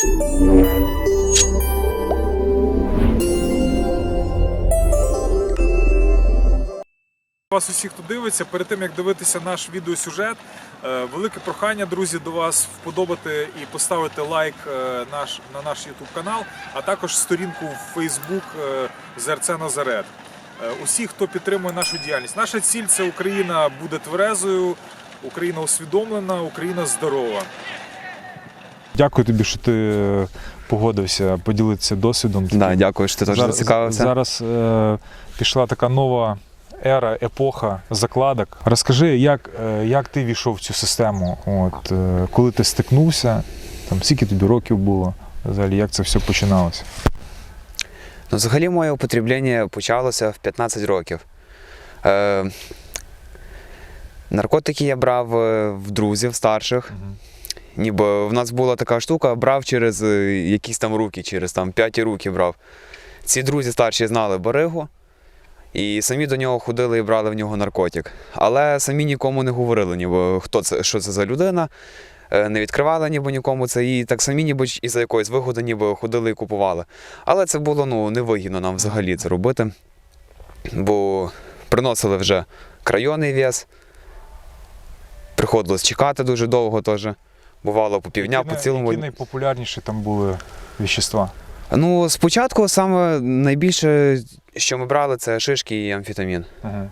Вас усіх, хто дивиться, перед тим як дивитися наш відеосюжет, е, велике прохання, друзі, до вас вподобати і поставити лайк е, наш, на наш YouTube канал, а також сторінку в Facebook е, ЗРЦ Назарет. Усі, хто підтримує нашу діяльність. Наша ціль це Україна буде тверезою, Україна усвідомлена, Україна здорова. Дякую тобі, що ти е, погодився поділитися досвідом. Да, дякую, що ти теж зараз, зацікавився. Зараз е, пішла така нова ера, епоха закладок. Розкажи, як, е, як ти війшов в цю систему? От, е, коли ти стикнувся, там, скільки тобі років було? Взагалі, як це все починалося? Ну, взагалі моє употреблення почалося в 15 років. Е, наркотики я брав е, в друзів старших. Ніби в нас була така штука, брав через е, якісь там руки, через там п'яті руки брав. Ці друзі старші знали баригу, і самі до нього ходили і брали в нього наркотик. Але самі нікому не говорили, ніби хто це, що це за людина, е, не відкривали ніби нікому це, і так самі ніби і за якоїсь вигоди ніби ходили і купували. Але це було ну, невигідно нам взагалі це робити, бо приносили вже крайонний вес, приходилось чекати дуже довго теж. Бувало по півдня, які, по цілому. які найпопулярніші там були віщества? Ну, спочатку саме найбільше, що ми брали, це шишки і амфетамін. Угу.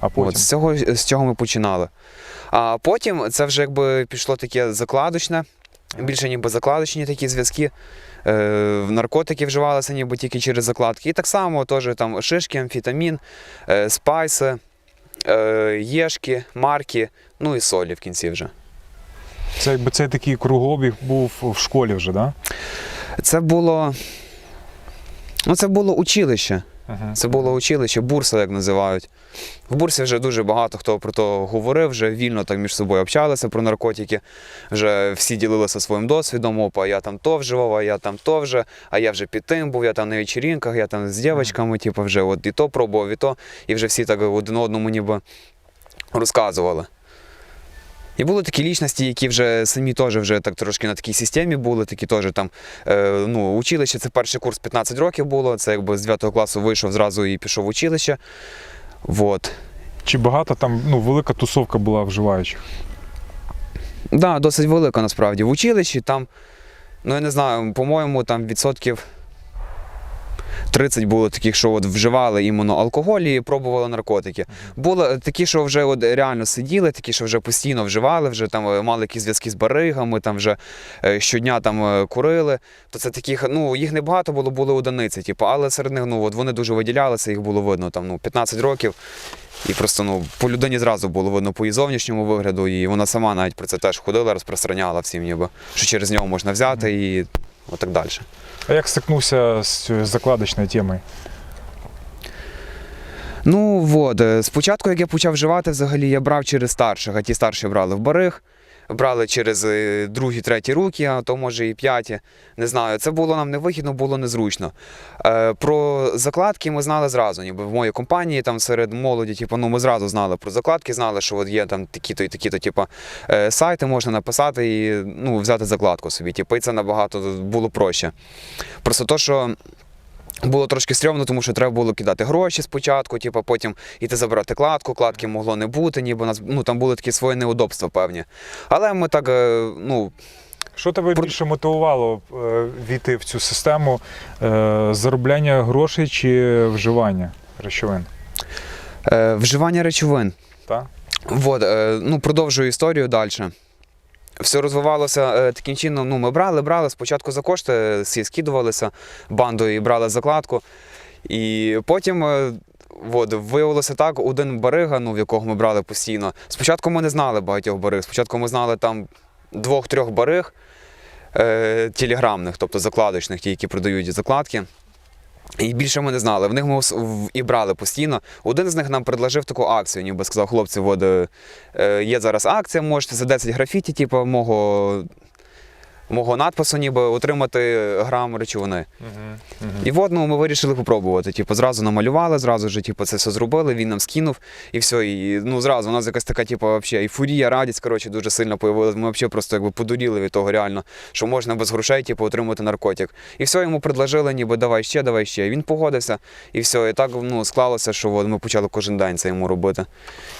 А потім? От, з, цього, з цього ми починали. А потім це вже якби пішло таке закладочне, більше ніби закладочні такі зв'язки. Е, наркотики вживалися ніби тільки через закладки. І так само теж там шишки, амфетамін, е, спайси, е, єшки, марки, ну і солі в кінці вже. Це якби цей такий кругообіг був в школі вже, так? Це було. Ну, це було училище. Угу. Це було училище, бурса, як називають. В бурсі вже дуже багато хто про то говорив, вже вільно так між собою общалися про наркотики. Вже всі ділилися своїм досвідом. Опа, я там то вживав, а я там то вже, а я вже під тим був, я там на вечірінках, я там з дівчатками, типу, вже от і то пробував, і то. І вже всі так один одному ніби розказували. І були такі лічності, які вже самі теж вже так трошки на такій системі були, такі теж там е, ну, училище, це перший курс 15 років було. Це якби з 9 класу вийшов зразу і пішов в училище. Вот. Чи багато там ну, велика тусовка була вживаючих? Да, досить велика насправді. В училищі там, ну я не знаю, по-моєму, там відсотків 30 було таких, що от вживали іменно алкоголь і пробували наркотики. Було такі, що вже от реально сиділи, такі, що вже постійно вживали, вже там е, мали якісь зв'язки з баригами, там вже е, щодня там е, курили. То це таких, ну їх не багато було, були одиниці, типу, але серед них ну, от вони дуже виділялися, їх було видно там ну, 15 років. І просто ну, по людині зразу було видно по її зовнішньому вигляду, і вона сама навіть про це теж ходила, розпространяла всім, ніби, що через нього можна взяти і отак далі. А як стикнувся з цією закладочною темою? Ну от, е, спочатку, як я почав вживати, взагалі я брав через старших, а ті старші брали в бариг, брали через е, другі, треті руки, а то може і п'яті. Не знаю. Це було нам невигідно, було незручно. Е, Про закладки ми знали зразу, ніби в моїй компанії, там серед молоді, типу, ну, ми зразу знали про закладки, знали, що от є там такі-то і такі-то, типу, е, сайти, можна написати і ну, взяти закладку собі. Типу, і це набагато було проще. Просто то, що. Було трошки стрьомно, тому що треба було кидати гроші спочатку, типу, потім іти забрати кладку, кладки могло не бути, ніби нас ну, там були такі свої неудобства певні. Але ми так, е, ну, Що тебе Про- більше мотивувало е, війти в цю систему е, заробляння грошей чи вживання речовин? вживання речовин. Так? Вот, ну, продовжую історію далі. Все розвивалося е, таким чином. Ну, ми брали, брали спочатку за кошти, всі скидувалися бандою і брали закладку. І потім. е, От, виявилося так, один барига, ну, в якого ми брали постійно. Спочатку ми не знали багатьох бариг. Спочатку ми знали там двох-трьох бариг е, телеграмних, тобто закладочних, ті, які продають закладки. І більше ми не знали. В них ми і брали постійно. Один з них нам предложив таку акцію, ніби сказав, хлопці, от, е, є зараз акція, можете за 10 графіті, типу, мого мого надпису, ніби отримати грам речовини. Угу. І от ну, ми вирішили попробувати. Типу, зразу намалювали, зразу ж типу, це все зробили, він нам скинув, і все. І ну, зразу у нас якась така, типу, вообще, ейфорія, радість, коротше, дуже сильно появилась. Ми взагалі просто якби подуріли від того реально, що можна без грошей типу, отримати наркотик. І все, йому предложили, ніби давай ще, давай ще. І Він погодився, і все. І так ну, склалося, що от, ми почали кожен день це йому робити.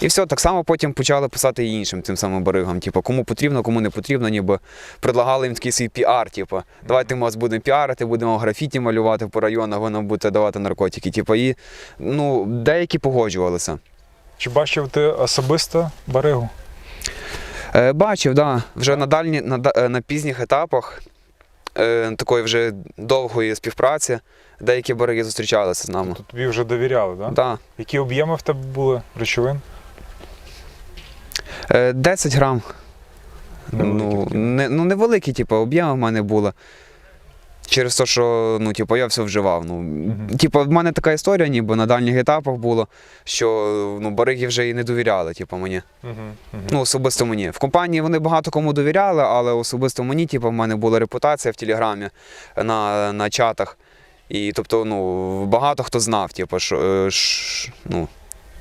І все, так само потім почали писати і іншим тим самим баригам. Типу, кому потрібно, кому не потрібно, ніби предлагали їм такий свій піар. Типу, давайте ми вас будемо піарити, будемо графіті малювати по районах, ви нам будете давати наркотики. Типу, і ну, деякі погоджувалися. Чи бачив ти особисто баригу? Е, бачив, да, вже на дальні, на, е, на пізніх етапах е, такої вже довгої співпраці деякі бариги зустрічалися з нами. Тобі вже довіряли, так? Да. Які об'єми в тебе були речовин? Е, 10 грам. Ну, не, ну, невеликі, типу, об'єми в мене були. Через те, що ну, типу, я все вживав. Ну, Мгм. Типу, в мене така історія, ніби на дальніх етапах було, що ну, бариги вже і не довіряли, типу, мені. Угу. Угу. Ну, особисто мені. В компанії вони багато кому довіряли, але особисто мені, типу, в мене була репутація в Телеграмі на, на чатах. І тобто, ну, багато хто знав, типу, що, е, ну,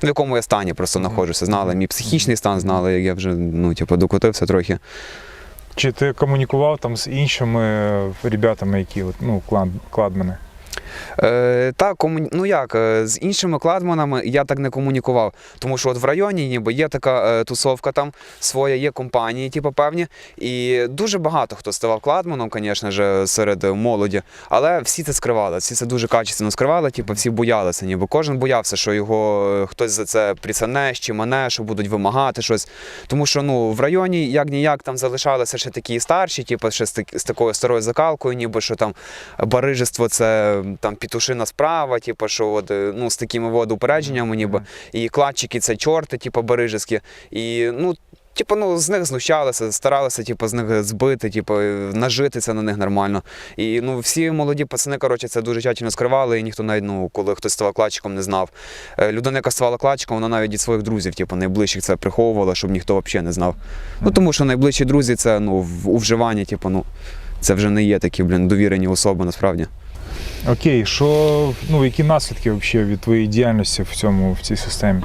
в якому я стані просто знаходжуся. Знали мій психічний стан, знали, як я вже ну, типу, докотився трохи. Чи ти комунікував там з іншими ребятами, які от, ну, клад, кладмени? Е, так, комуні... ну як, е, з іншими кладманами я так не комунікував. Тому що от в районі ніби є така е, тусовка там своя, є компанії, типу, певні. І дуже багато хто ставав кладманом, звісно ж, серед молоді. Але всі це скривали, всі це дуже качественно скривали, типу, всі боялися, ніби кожен боявся, що його е, хтось за це присане, чи мене, що будуть вимагати щось. Тому що ну, в районі як ніяк там залишалися ще такі старші, типу, ще з такою старою закалкою, ніби що там барижество це там пітушина справа, типу, що от, е, ну, з такими от упередженнями, ніби. І кладчики це чорти, типу, барижеські. І ну. Типу, ну, з них знущалися, старалися типу, з них збити, типу, нажитися на них нормально. І ну, всі молоді пацани, коротше, це дуже тщательно скривали, і ніхто навіть, ну, коли хтось ставав кладчиком, не знав. Е, Людина, яка ставала кладчиком, вона навіть від своїх друзів, типу, найближчих це приховувала, щоб ніхто взагалі не знав. Ну, тому що найближчі друзі це ну, у вживанні, типу, ну, це вже не є такі, блін, довірені особи насправді. Окей, що, ну, які наслідки взагалі від твоєї діяльності в цьому, в цій системі?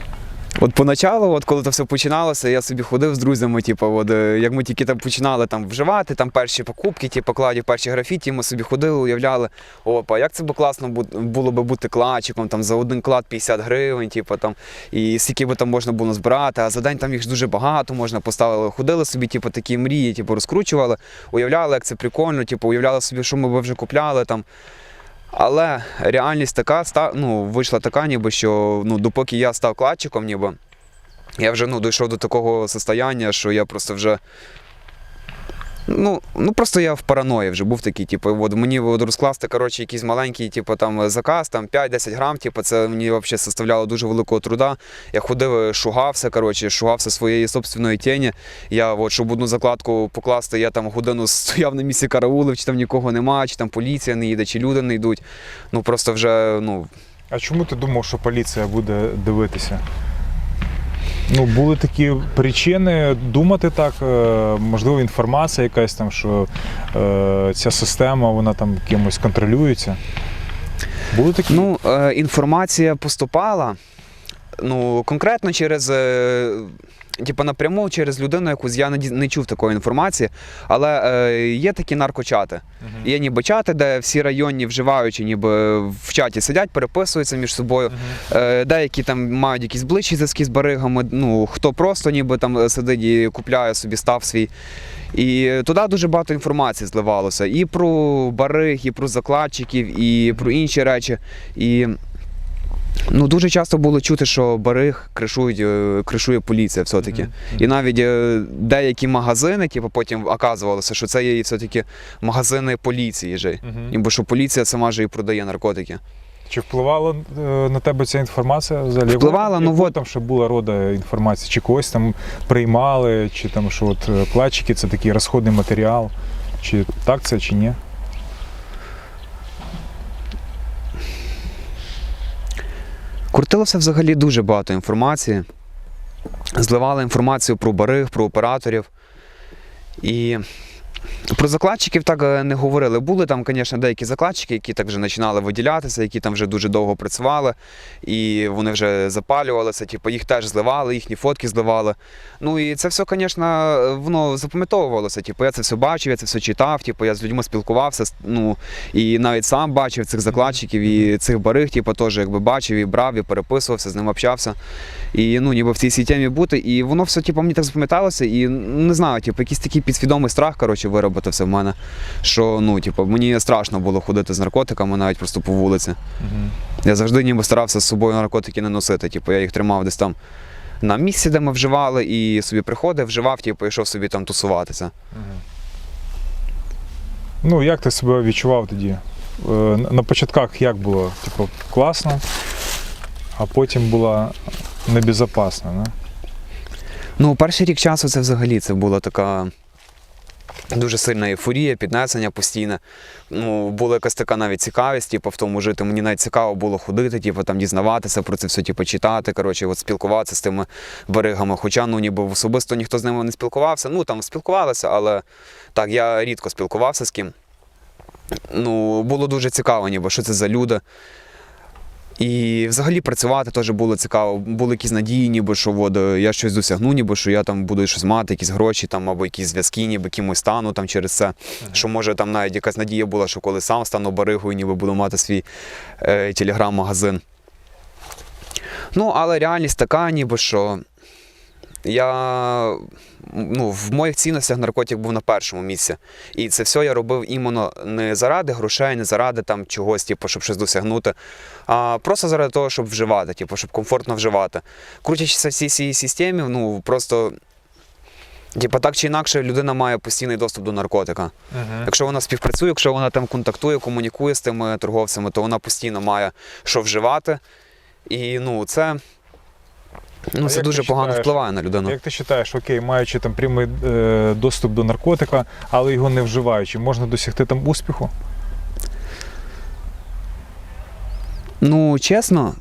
От поначалу, от коли це все починалося, я собі ходив з друзями, типу, от, е, як ми тільки там починали там вживати, там перші покупки, ті покладів, перші графіті, ми собі ходили, уявляли, опа, як це би класно було би бути кладчиком, там за один клад 50 гривень, типу, там, і скільки би там можна було збирати, а за день там їх дуже багато можна поставили. Ходили собі, типу, такі мрії, типу, розкручували, уявляли, як це прикольно, типу, уявляли собі, що ми би вже купляли там. Але реальність така ну, вийшла така, ніби що ну, допоки я став кладчиком, ніби, я вже ну, дійшов до такого состояння, що я просто вже. Ну, ну просто я в параної вже був такий, типу, от мені от розкласти коротше, якийсь маленький, типу, там заказ, там 5-10 грам, типу, це мені взагалі составляло дуже великого труда. Я ходив, шугався, коротше, шугався своєї собственної тіні. Я, от, щоб одну закладку покласти, я там годину стояв на місці караулив, чи там нікого нема, чи там поліція не їде, чи люди не йдуть. Ну просто вже, ну, А чому ти думав, що поліція буде дивитися? Ну, були такі причини думати так, е, можливо, інформація якась там, що е, ця система вона там кимось контролюється. Були такі? Ну, е, інформація поступала. Ну, конкретно через. Е, Типу напряму через людину, якусь я не, не чув такої інформації, але е, є такі наркочати. Мгм. Є ніби чати, де всі районні вживаючі, ніби в чаті сидять, переписуються між собою. Мгм. Е, деякі там мають якісь ближчі зв'язки з баригами, ну хто просто ніби там сидить і купляє собі став свій. І туди дуже багато інформації зливалося. І про бариг, і про закладчиків, і про інші речі. І ну, дуже часто було чути, що бариг кришують, е, кришує поліція все-таки. Мгм. І навіть е, деякі магазини, типу, потім оказувалося, що це є все-таки магазини поліції. Же. Мгм. Ніби що поліція сама же і продає наркотики. Чи впливала е, на тебе ця інформація взагалі? Впливала, ну, Якого от- там ще була рода інформації? Чи когось там приймали, чи там що от платчики це такий розходний матеріал? Чи так це, чи ні? Крутилося взагалі дуже багато інформації. Зливали інформацію про бариг, про операторів. І Про закладчиків так е, не говорили. Були там, звісно, деякі закладчики, які так вже починали виділятися, які там вже дуже довго працювали, і вони вже запалювалися, типу, їх теж зливали, їхні фотки зливали. Ну і це все, звісно, воно запам'ятовувалося. Типу, я це все бачив, я це все читав, типу, я з людьми спілкувався, ну, і навіть сам бачив цих закладчиків і цих бариг, типу, теж якби бачив і брав, і переписувався, з ним общався. І ну, ніби в цій цій темі бути. І воно все типу, мені так запам'яталося, і не знаю, типу, якийсь такий підсвідомий страх, коротше, вироботився в мене. Що ну, типу, мені страшно було ходити з наркотиками навіть просто по вулиці. Мгм. Я завжди ніби старався з собою наркотики не носити. Типу, я їх тримав десь там на місці, де ми вживали, і собі приходив, вживав, типу, і йшов собі там тусуватися. Ну, як ти себе відчував тоді? Е, на- початках як було? Типу, класно, а потім було небезпечно, не? Ну, перший рік часу це взагалі це була така дуже сильна ейфорія, піднесення постійне. Ну, була якась така навіть цікавість, типу, в тому жити. Мені навіть цікаво було ходити, типу, там дізнаватися про це все, типу, читати, коротше, от спілкуватися з тими баригами. Хоча ну, ніби особисто ніхто з ними не спілкувався. Ну, там спілкувалися, але так, я рідко спілкувався з ким. Ну, було дуже цікаво, ніби, що це за люди. І взагалі працювати теж було цікаво. Були якісь надії, ніби що от, е, я щось досягну, ніби що я там буду щось мати, якісь гроші там, або якісь зв'язки, ніби кимось стану там через це. Що може там навіть якась надія була, що коли сам стану баригою, ніби буду мати свій е, телеграм-магазин. Ну, але реальність така, ніби що я ну, в моїх цінностях наркотик був на першому місці. І це все я робив іменно не заради грошей, не заради там чогось, типу, щоб щось досягнути, а просто заради того, щоб вживати, типу, щоб комфортно вживати. Крутячися в цій цій системі, ну просто. Типу, так чи інакше, людина має постійний доступ до наркотика. Мгм. Якщо вона співпрацює, якщо вона там контактує, комунікує з тими торговцями, то вона постійно має що вживати. І ну, це, ну, А це дуже погано вважаєш, впливає на людину. Як ти вважаєш, окей, маючи там прямий е, доступ до наркотика, але його не вживаючи, можна досягти там успіху? Ну, чесно,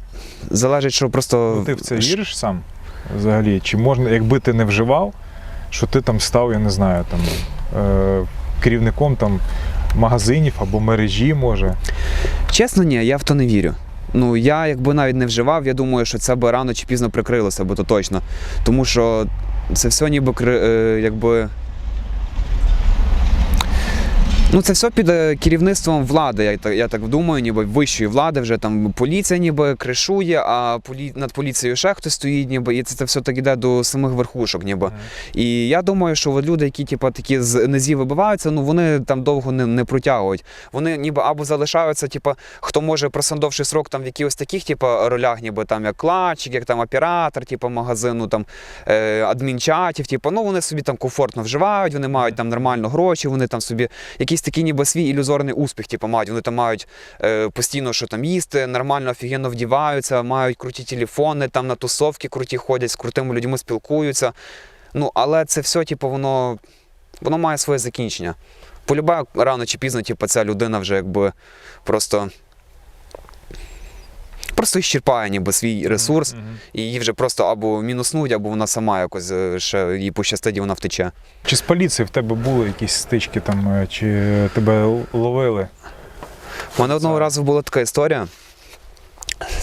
залежить, що просто. Ну, ти в це віриш сам взагалі? Чи можна, якби ти не вживав, що ти там став, я не знаю, там е, керівником там магазинів або мережі, може? Чесно, ні, я в то не вірю. Ну, я якби навіть не вживав, я думаю, що це би рано чи пізно прикрилося, бо то точно. Тому що це все ніби е, якби. Ну, це все під е, керівництвом влади, я так, я так думаю, ніби вищої влади вже там поліція ніби кришує, а полі... над поліцією ще хтось стоїть, ніби, і це, це все так іде до самих верхушок, ніби. Мгм. І я думаю, що от люди, які типу, такі з низів вибиваються, ну вони там довго не, не протягують. Вони ніби або залишаються, типу, хто може просандовши срок там в якихось таких типу, ролях, ніби там як кладчик, як там оператор, типу, магазину, там е, адмінчатів, типу, ну вони собі там комфортно вживають, вони мають там нормально гроші, вони там собі якийсь такий ніби свій ілюзорний успіх, типу, мають. Вони там мають е, постійно що там їсти, нормально офігенно вдіваються, мають круті телефони, там на тусовки круті ходять, з крутими людьми спілкуються. Ну, але це все, типу, воно, воно має своє закінчення. Полюбаю рано чи пізно, типу, ця людина вже якби просто. Просто іщерпає ніби свій ресурс, Мгм. і її вже просто або мінуснуть, або вона сама якось е, ще їй пощастить, і вона втече. Чи з поліцією в тебе були якісь стички там, е, чи тебе ловили? У мене одного разу була така історія.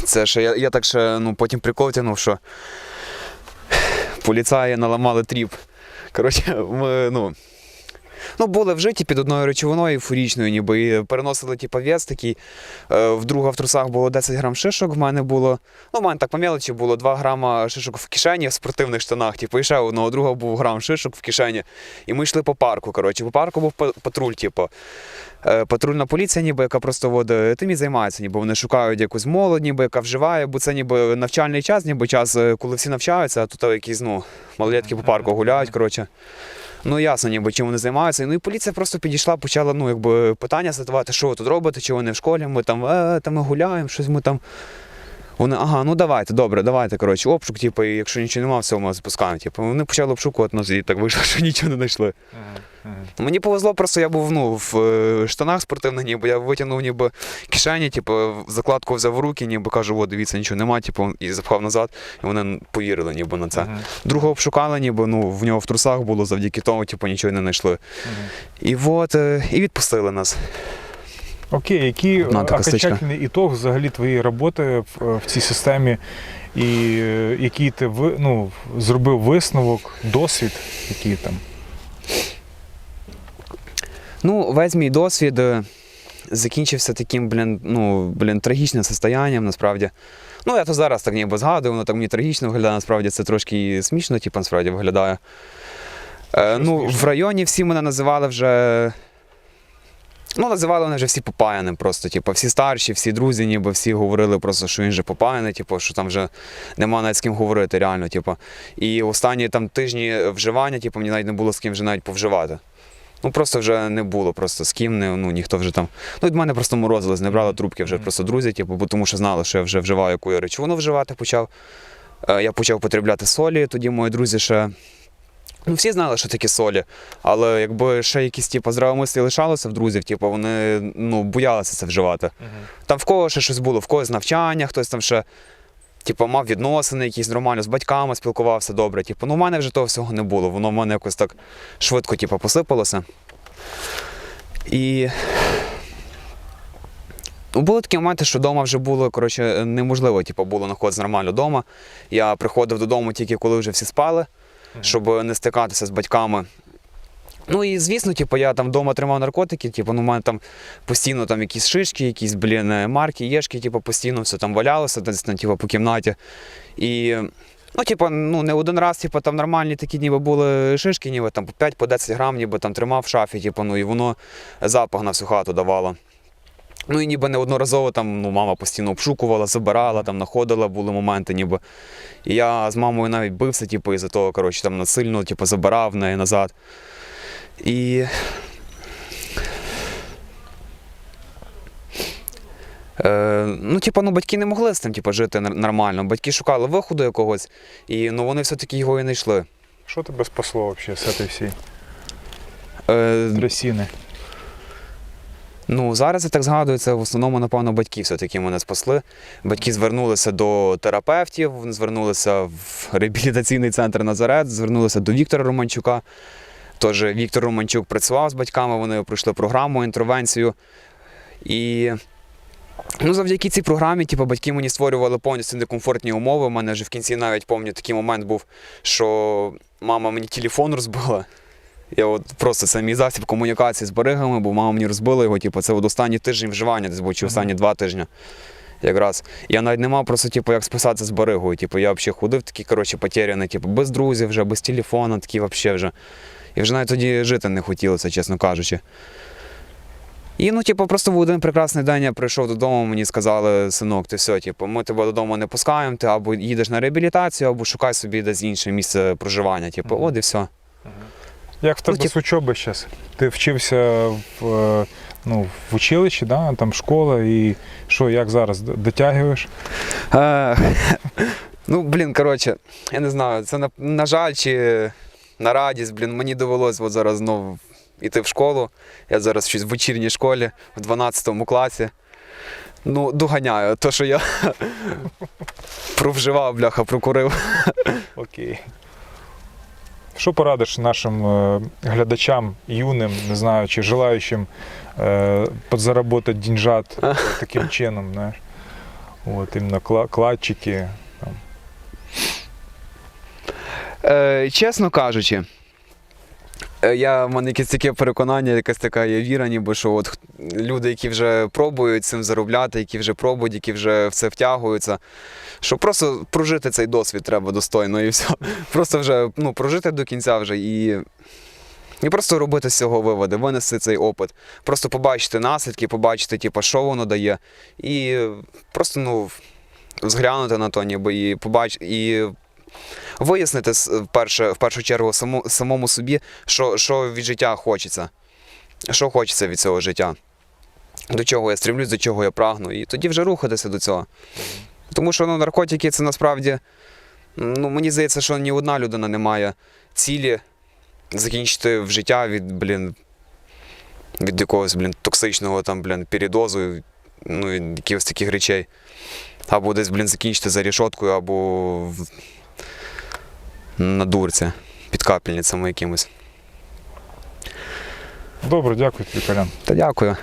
Це ще я, я так ще ну, потім прикол тягнув, що поліцаї наламали тріп. Коротше, ми, ну. Ну, були вжиті під одною речовиною фурічною, ніби і переносили типу, вес такий. В друга в трусах було 10 грам шишок, в мене було. Ну, в мене так по мелочі було 2 грама шишок в кишені в спортивних штанах. Типу, і ще одного друга був грам шишок в кишені. І ми йшли по парку. Коротше, по парку був патруль, типу. Е, Патрульна поліція, ніби яка просто от, е, тим і займається, ніби вони шукають якусь молодь, ніби яка вживає, бо це ніби навчальний час, ніби час, е, коли всі навчаються, а тут якісь ну, малолетки по парку гуляють. коротше. Ну ясно, ніби чим вони займаються. Ну і поліція просто підійшла, почала ну, якби, питання задавати, що ви тут робите, чи вони в школі, ми там, е, там ми гуляємо, щось ми там Вони, ага, ну давайте, добре, давайте. Коротше, обшук, типу, і якщо нічого немає, все, ми запускаємо. Типу, вони почали обшукувати нас, і так вийшло, що нічого не знайшли. Мені повезло, просто я був ну, в е, штанах спортивних, ніби я витягнув ніби кишені, типу, закладку взяв в руки, ніби кажу, о, дивіться, нічого немає, типу, і запхав назад, і вони повірили ніби на це. Другого обшукали, ніби ну, в нього в трусах було, завдяки тому, типу, нічого не знайшли. І от, е, і відпустили нас. Окей, який така окончательний ітог взагалі твоєї роботи в, в цій системі, і е, який ти ви, ну, зробив висновок, досвід, який там? Ну, весь мій досвід е, закінчився таким, блін, ну, блін, трагічним состоянням, насправді. Ну, я то зараз так ніби згадую, воно так мені трагічно виглядає, насправді це трошки смішно, типу, насправді виглядає. Е, ну, смішно? в районі всі мене називали вже. Ну, називали мене вже всі попаяним просто. Типу, всі старші, всі друзі, ніби всі говорили просто, що він же попаяний, типу, що там вже нема навіть з ким говорити, реально. Типу. І останні там тижні вживання, типу, мені навіть не було з ким вже навіть повживати. Ну просто вже не було просто з ким, не, ну ніхто вже там. Ну, від мене просто морозились, не брали трубки вже просто друзі, типу, бо тому що знали, що я вже вживаю яку я речовину вживати почав. Е, Я почав потребляти солі, тоді мої друзі ще. Ну, всі знали, що таке солі, але якби ще якісь типу, здравомислі лишалося в друзів, типу, вони ну, боялися це вживати. Там в кого ще щось було, в когось навчання, хтось там ще типу, мав відносини, якісь нормально з батьками спілкувався добре. Типу, ну, в мене вже того всього не було. Воно в мене якось так швидко типу, посипалося. І ну, були такі моменти, що вдома вже було коротше, неможливо типу, було знаходитися нормально вдома. Я приходив додому тільки коли вже всі спали, щоб не стикатися з батьками. Ну і звісно, типу, я там вдома тримав наркотики, типу, ну, у мене там постійно там якісь шишки, якісь, блін, е, марки, єшки, типу, постійно все там валялося десь там, типу, по кімнаті. І ну, типу, ну, не один раз, типу, там нормальні такі ніби були шишки, ніби там по 5 по 10 грам, ніби там тримав в шафі, типу, ну і воно запах на всю хату давало. Ну і ніби неодноразово там ну, мама постійно обшукувала, забирала, там знаходила, були моменти, ніби. І я з мамою навіть бився, типу, із-за того, коротше, там насильно типу, забирав неї назад. І. Е, ну, типу, ну, батьки не могли з цим типу, жити нормально. Батьки шукали виходу якогось, і ну, вони все-таки його і не йшли. Що тебе спасло взагалі з цієї всієї Е, трясіни? Ну, зараз я так згадую, в основному, напевно, батьки все-таки мене спасли. Батьки звернулися до терапевтів, звернулися в реабілітаційний центр Назарет, звернулися до Віктора Романчука. Тож Віктор Романчук працював з батьками, вони пройшли програму, інтервенцію. І ну, завдяки цій програмі, типу, батьки мені створювали повністю некомфортні умови. У мене вже в кінці навіть пам'ятаю такий момент був, що мама мені телефон розбила. Я от просто це мій засіб комунікації з баригами, бо мама мені розбила його, типу, це от останні тижні вживання, десь був, чи останні два тижні. Якраз. Я навіть не мав просто, типу, як списатися з баригою. Типу, я взагалі ходив такий, коротше, потеряний, типу, без друзів вже, без телефона, такий взагалі вже. І вже навіть тоді жити не хотілося, чесно кажучи. І ну, типу, просто в один прекрасний день я прийшов додому, мені сказали, синок, ти все, типу, ми тебе додому не пускаємо, ти або їдеш на реабілітацію, або шукай собі десь інше місце проживання. Типу, от і все. Як в тебе тип- з учоби зараз? Ти вчився в, е, ну, в училищі, да? там школа, і що, як зараз дотягуєш? Е, ну, блін, коротше, я не знаю, це на, на жаль чи на радість, блін, мені довелось от зараз знову йти в школу. Я зараз щось в вечірній школі в 12 класі. Ну, доганяю, то, що я провживав, бляха, прокурив. Окей. Що порадиш нашим е, глядачам, юним, не знаю, чи желаючим е, подзаработати деньжат таким чином, знаєш? От, іменно кладчики. Там. Е, чесно кажучи, я, в мене якесь таке переконання, якась така є віра, ніби що от люди, які вже пробують цим заробляти, які вже пробують, які вже в це втягуються, що просто прожити цей досвід треба достойно і все. Просто вже ну, прожити до кінця вже і. І просто робити з цього виводи, винести цей опит, просто побачити наслідки, побачити, типу, що воно дає, і просто ну, зглянути на то, ніби і побач... і вияснити с- вперше, в першу чергу саму, самому собі, що, що від життя хочеться. Що хочеться від цього життя. До чого я стрімлюсь, до чого я прагну. І тоді вже рухатися до цього. Тому що ну, наркотики це насправді, ну, мені здається, що ні одна людина не має цілі закінчити в життя від, блін, від якогось, блін, токсичного там, блін, передозу, ну, і якихось таких речей. Або десь, блін, закінчити за рішоткою, або. На дурці, під капельницями якимось. Добре, дякую тобі, Колян. Та дякую.